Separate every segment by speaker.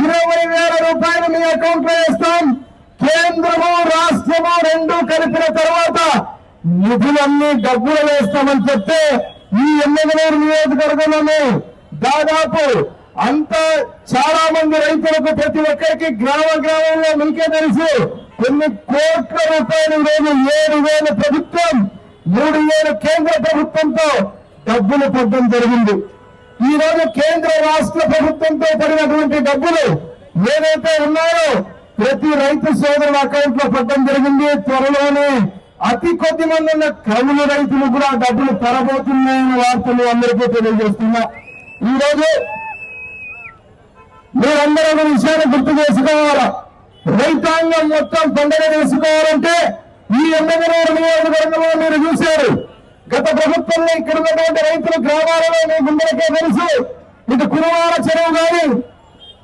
Speaker 1: ఇరవై వేల రూపాయలు మీ అకౌంట్లో వేస్తాం. కేంద్రము రాష్ట్రము రెండు కలిపిన తర్వాత నిధులన్నీ డబ్బులు వేస్తామని చెప్తే ఈ ఎమ్మెల్యేలు నియోజకవర్గంలోనే దాదాపు అంత చాలా మంది రైతులకు ప్రతి ఒక్కరికి గ్రామ గ్రామంలో మీకే తెలుసు. కొన్ని కోట్ల రూపాయలు ఈరోజు ఏడు వేల ప్రభుత్వం మూడు వేల కేంద్ర ప్రభుత్వంతో డబ్బులు పడడం జరిగింది. ఈ రోజు కేంద్ర రాష్ట్ర ప్రభుత్వంతో పడినటువంటి డబ్బులు ఏదైతే ఉన్నాయో ప్రతి రైతు సోదరుల అకౌంట్లో పడడం జరిగింది. త్వరలోనే అతి కొద్ది మంది ఉన్న కవులు రైతులు కూడా డబ్బులు తరబోతున్నాయని వార్తలు అందరికీ తెలియజేస్తున్నా. ఈ రోజు మీరందరూ ఒక విషయాన్ని గుర్తు చేసుకోవాలా? రైతాంగం మొత్తం పండుగ చేసుకోవాలంటే ఈ ఎమ్మెల్యేలు నియోజకవర్గంలో మీరు చూసి గత ప్రభుత్వంలో ఇక్కడ ఉన్నటువంటి రైతులు గ్రామాలలో మీకు అందరికీ తెలుసు ఇది కురువాల చెరువు కానీ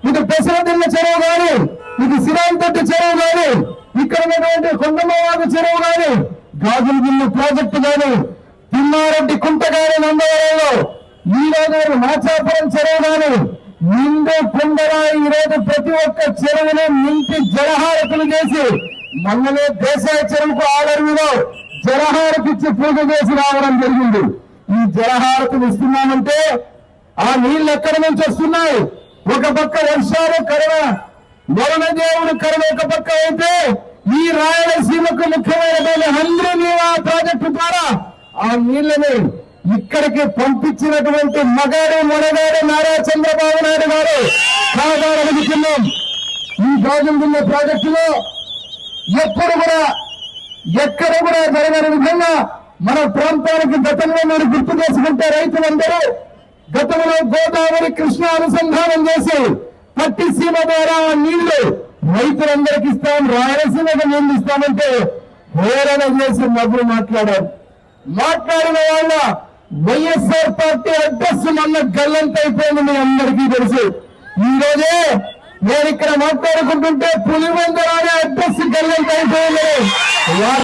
Speaker 1: ఇది పెసరదిల్ల చెరువు కానీ ఇది సిరాంతట్టు చెరువు కానీ ఇక్కడ ఉన్నటువంటి కొండమవాగు చెరువు కానీ గాజుల బిల్లు ప్రాజెక్టు కానీ తిమ్మారెడ్డి కుంట కానీ నందవరంలో ఈ రోజు మాచాపురం చెరువు కానీ నిండు కుండగా ఈరోజు ప్రతి ఒక్క చెరువును నింపి జలహారతులు చేసి మొన్ననే దేశాయ చెరువుకు ఆలరువులో జలహారతి ఇచ్చి పూజ చేసి రావడం జరిగింది. ఈ జలహారతులు ఇస్తున్నామంటే ఆ నీళ్ళు ఎక్కడి నుంచి వస్తున్నాయి? ఒక పక్క వర్షాలు కరుణ వరుణ దేవుడు కరుణ ఒక పక్క అయితే ఈ రాయలసీమకు ముఖ్యమైనటువంటి హంద్రి నీవా ప్రాజెక్టు ద్వారా ఆ నీళ్ళని ఇక్కడికి పంపించినటువంటి మగాడు మొనగాడు నారా చంద్రబాబు నాయుడు గారు కావాలనుకుంటున్నాం ఈ గాజుల ప్రాజెక్టులో ఎప్పుడు కూడా ఎక్కడ కూడా జరగని విధంగా మన ప్రాంతానికి గతంలో మీరు గుర్తు చేసుకుంటే రైతులందరూ గతంలో గోదావరి కృష్ణ అనుసంధానం చేసి పట్టిసీమ ద్వారా నీళ్ళు రైతులందరికి ఇస్తాం రాయలసీమకు నీళ్ళు ఇస్తామంటే హేళన చేసి నవ్వులు మాట్లాడారు. మాట్లాడిన వాళ్ళ వైఎస్ఆర్ పార్టీ అడ్రస్ మొన్న గల్లంత మీ అందరికీ తెలుసు. ఈ రోజే నేను ఇక్కడ మాట్లాడుకుంటుంటే పులివెందరానే అడ్రస్ గల్లంత అయిపోయింది.